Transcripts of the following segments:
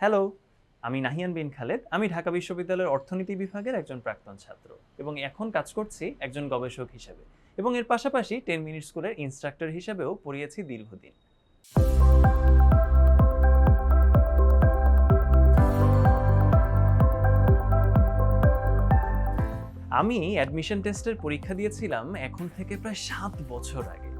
Hello, আমি নাহিয়ান বিন খালেদ। আমি ঢাকা বিশ্ববিদ্যালয়ের অর্থনীতি বিভাগের একজন প্রাক্তন ছাত্র এবং এখন কাজ করছি একজন গবেষক হিসেবে এবং এর পাশাপাশি টেন মিনিট স্কুলের ইনস্ট্রাক্টর হিসেবেও পড়িয়েছি দীর্ঘদিন। আমি অ্যাডমিশন টেস্টের পরীক্ষা দিয়েছিলাম এখন থেকে প্রায় সাত বছর আগে।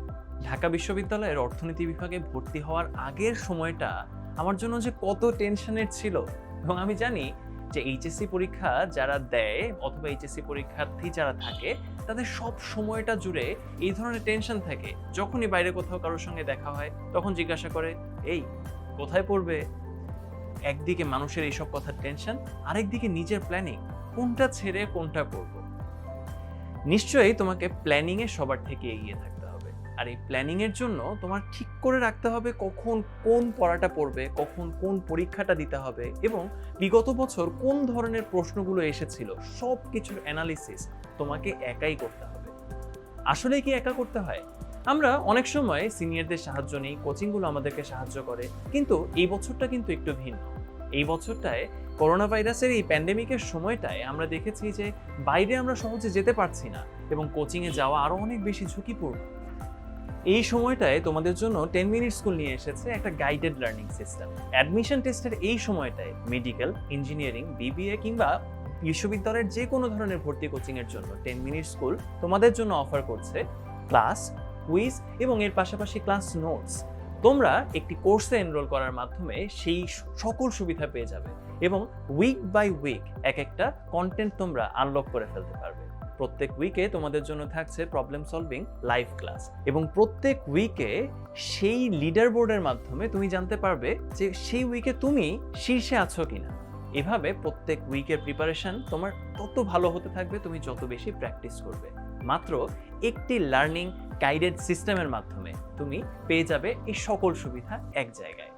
ঢাকা বিশ্ববিদ্যালয়ের অর্থনীতি বিভাগে ভর্তি হওয়ার আগের সময়টা আমার জন্য যে কত টেনশনের ছিল। এবং আমি জানি যে এইচএসসি পরীক্ষা যারা দেয় অথবা এইচএসসি পরীক্ষার্থী যারা থাকে, তাদের সব সময়টা জুড়ে এই ধরনের টেনশন থাকে। যখনই বাইরে কোথাও কারোর সঙ্গে দেখা হয়, তখন জিজ্ঞাসা করে, এই, কোথায় পড়বে? একদিকে মানুষের এইসব কথার টেনশন আরেকদিকে নিজের প্ল্যানিং কোনটা ছেড়ে কোনটা করব নিশ্চয়ই তোমাকে প্ল্যানিং এ সবার থেকে এগিয়ে থাকতে হবে। আর এই প্ল্যানিং এর জন্য তোমার ঠিক করে রাখতে হবে কখন কোন পড়াটা পড়বে, কখন কোন পরীক্ষাটা দিতে হবে এবং বিগত বছর কোন ধরনের প্রশ্নগুলো এসেছিল সব কিছুর অ্যানালিসিস তোমাকে একাই করতে হবে। আসলে কি একা করতে হয়? আমরা অনেক সময় সিনিয়রদের সাহায্য নিই কোচিংগুলো আমাদেরকে সাহায্য করে, কিন্তু এই বছরটা কিন্তু একটু ভিন্ন। এই বছরটায় করোনা ভাইরাসের এই প্যান্ডেমিকের সময়টায় আমরা দেখেছি যে বাইরে আমরা সহজে যেতে পারছি না এবং কোচিংয়ে যাওয়া আরও অনেক বেশি ঝুঁকিপূর্ণ। এই সময়টায় তোমাদের জন্য টেন মিনিট স্কুল নিয়ে এসেছে একটা গাইডেড লার্নিং সিস্টেম অ্যাডমিশন টেস্টের এই সময়টায় মেডিকেল ইঞ্জিনিয়ারিং বিবিএ কিংবা বিশ্ববিদ্যালয়ের যে কোনো ধরনের ভর্তি কোচিংয়ের জন্য টেন মিনিট স্কুল তোমাদের জন্য অফার করছে ক্লাস কুইজ এবং এর পাশাপাশি ক্লাস নোটস তোমরা একটি কোর্সে এনরোল করার মাধ্যমে সেই সকল সুবিধা পেয়ে যাবে এবং উইক বাই উইক এক একটা কন্টেন্ট তোমরা আনলক করে ফেলতে পারবে। প্রত্যেক উইকে তোমাদের জন্য থাকছে প্রবলেম সলভিং লাইভ ক্লাস এবং প্রত্যেক উইকে সেই লিডার বোর্ডের মাধ্যমে তুমি জানতে পারবে যে সেই উইকে তুমি শীর্ষে আছো কিনা। এভাবে প্রত্যেক উইকের প্রিপারেশন তোমার তত ভালো হতে থাকবে, তুমি যত বেশি প্র্যাকটিস করবে। মাত্র একটি লার্নিং গাইডেড সিস্টেমের মাধ্যমে তুমি পেয়ে যাবে এই সকল সুবিধা এক জায়গায়।